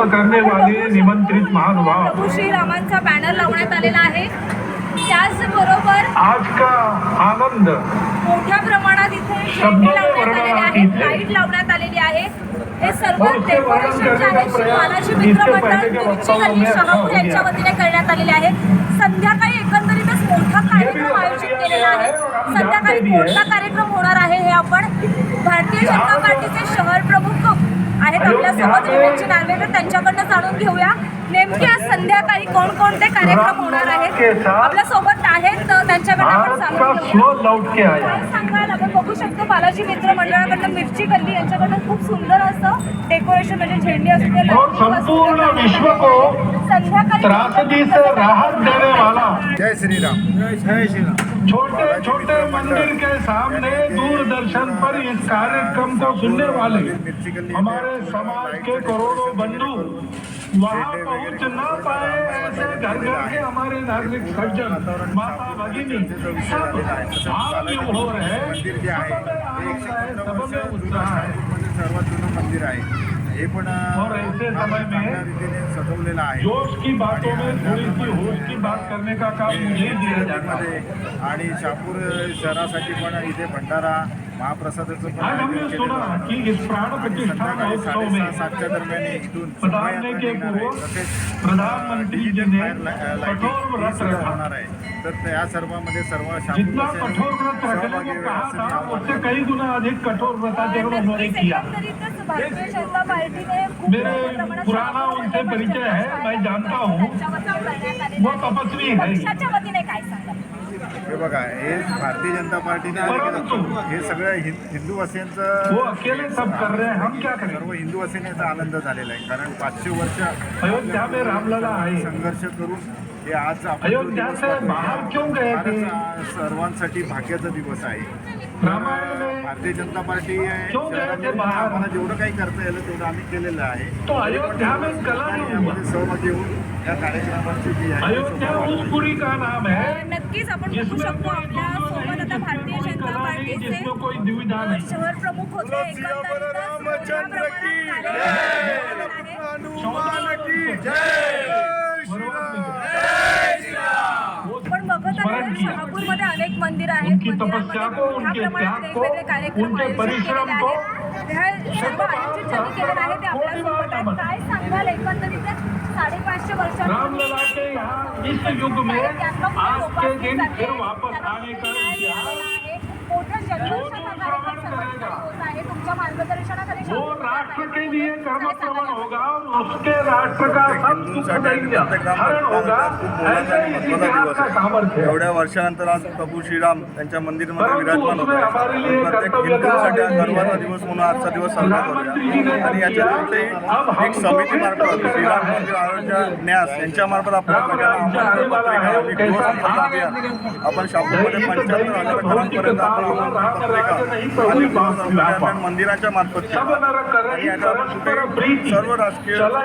नेतृत्व करने वाले निमंत्रित महानुभाव. प्रभू श्रीरामांचा बॅनर लावण्यात आलेला आहे. त्याचबरोबर आज का आनंद. मोठ्या प्रमाणात इथे शब्दों वर्णन आहेत. लाइट लावण्यात आलेली आहे. हे सर्व और उसके वर्णन डेकोरेशन जे करने आहे का प्रयास बालाजी इससे मित्र पहले मंडळ के मिरची वक्तव्यों गल्ली शहापूर। यांच्या वतीने करण्यात आलेले आहे. संध्याकाळी एकंदरीतच मोठा कार्यक्रम आयोजित केलेला आहे. संध्याकाळी कोणता कार्यक्रम होणार आहे हे आपण भारतीय जनता पार्टीचे शहर प्रमुख आहेत. आपल्यासोबत विवेकजी नार्वेकर त्यांच्याकडनं जाणून घेऊया. नेमके आज संध्याकाळी कोणकोणते कार्यक्रम होणार आहेत? आपल्यासोबत आहेत तर त्यांच्याकडनं आपण सांगाल आपण बघू शकतो बालाजी मित्र मंडळाकडनं मिरची गल्ली यांच्याकडनं खूप सुंदर असं डेकोरेशन म्हणजे झेंडे असू दे, और lighting असू दे, संपूर्ण करण्यात विश्व आलेलं को आहे. संध्याकाळी त्रासदी से राहत देने वाला। जय श्रीराम जय श्रीराम छोटे छोटे मंदिर के सामने दूरदर्शन पर इस कार्यक्रम को सुनने वाले हमारे समाज के करोड़ों बंधु वहाँ पहुँच न पाए ऐसे घर घर के हमारे नागरिक सज्जन माता भगिनी सब भाव हो रहे हैं। मंदिर जे आहे सब में ते आनंद है एकशे सब में वर्ष उत्साह है नागपूरमध्ये सर्वात जुनं मंदिर आहे हे पण और ऐसे समय में चांगल्या रीतीने सजवलेलं आहे. जोश की बातों में थोड़ी सी होश की बात करने का काम मुझे दिया जाता है। आणि शहापूर शहरासाठी पण इथे भंडारा महाप्रसादाचं पण आयोजन केलेलं आहे. संध्याकाळी साडेसहा सातच्या दरम्यान इथून पधारने के शोभायात्रा निघणार आहे. पूर्व तसेच प्रधानमंत्री जी ने फायर ला- लाईटिंग कठोर ही व्रत सुद्धा रखा। होणार आहे. तर त्या सर्वांमध्ये सर्व कठोर सहभागी असं व्रताचरण उन्होंने किया। भारतीय जनता मेरे पुराना उनसे परिचय है, मैं जानता हूँ। वो. तपस्वी है। हे बघा हे भारतीय जनता पार्टीने हे सगळं हिं- हिंदूवासियांचं वो अकेले सब कर रहे हैं हम क्या करें? सर्व हिंदूवासियांचा आनंद झालेला आहे कारण पाचशे वर्ष अयोध्या में रामलला आहे। संघर्ष करून हे आज आपण जो अयोध्या दिवस से करतोय, बाहर क्यों गए फारच, थे? आ, सर्वांसाठी भाग्याचा दिवस आहे. भारतीय जनता पार्टी? आम्हाला जेवढं काही करता येईल तेवढं आम्ही केलेलं आहे. तो अयोध्या में कला आणि नहीं हुआ यामध्ये सहभागी होऊन या कार्यक्रमाची जी आहे अयोध्या उस पुरी का नाम है? नक्कीच आपण बघू शकतो आपल्यासोबत आता भारतीय जनता पार्टीचे जिसमें कोई दुविधा नहीं. शहर प्रमुख होते मोठ्या रामचंद्र की प्रमाणात कार्यक्रम आहे. हनुमान की जय आपण बघत स्मरण आहे किया. शहापूरमध्ये अनेक मंदिर उनकी मंदिरांमध्ये मोठ्या प्रमाणात वेगवेगळे कार्यक्रम उनके आयोजित परिश्रम केलेले को, आहेत. हे सर्व आयोजित ज्यांनी केलेलं आहे ते आहेत. काय सांगाल साडेपाचशे वर्षांपूर्वी रामलला के यहाँ इस युग में आज के दिन फिर वापस आने का इतिहास मोठ्या कार्यक्रम होत आहे तुमच्या वो राष्ट्र के लिए. कर्म प्रवण? होगा उसके राष्ट्र का सब हरण होगा ऐसे ही इस इतिहास का सामर्थ्य है एवढ्या वर्षानंतर आज प्रभू श्रीराम त्यांच्या मंदिरमध्ये विराजमान होते प्रत्येक हिंदूसाठी गर्वाचा है। दिवस म्हणून आजचा दिवस साजरा करूया आणि ते एक हमको समिती भी मार्फत करना श्रीराम है। मंदिर आयोजन न्यास यांच्यामार्फत है? अभियान आपण शापूरमध्ये पंच्याहत्तर हजार घरांपर्यंत आपण पत्रिका आणि मंदिराच्या मार्फत केलं. सब नर करे आणि याच्यात परस्पर प्रीती सर्व राजकीय. आणि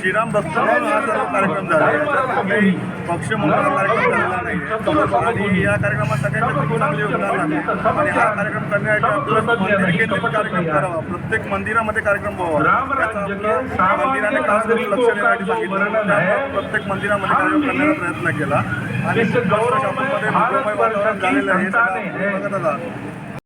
श्रीराम भक्त हा सर्व कार्यक्रम झाला पक्ष म्हणून कार्यक्रम झालेला नाही. आणि या कार्यक्रमात सगळ्यांचे खूप चांगले योगदान लागले आणि हा कार्यक्रम करण्यासाठी कार्यक्रम करावा. प्रत्येक मंदिरामध्ये कार्यक्रम व्हावा. मंदिराने खास करून लक्ष देण्यासाठी सांगितलं प्रत्येक मंदिरामध्ये कार्यक्रम करण्याचा प्रयत्न केला. आणि गौरव शापूरमध्ये झालेलं आहे। बघत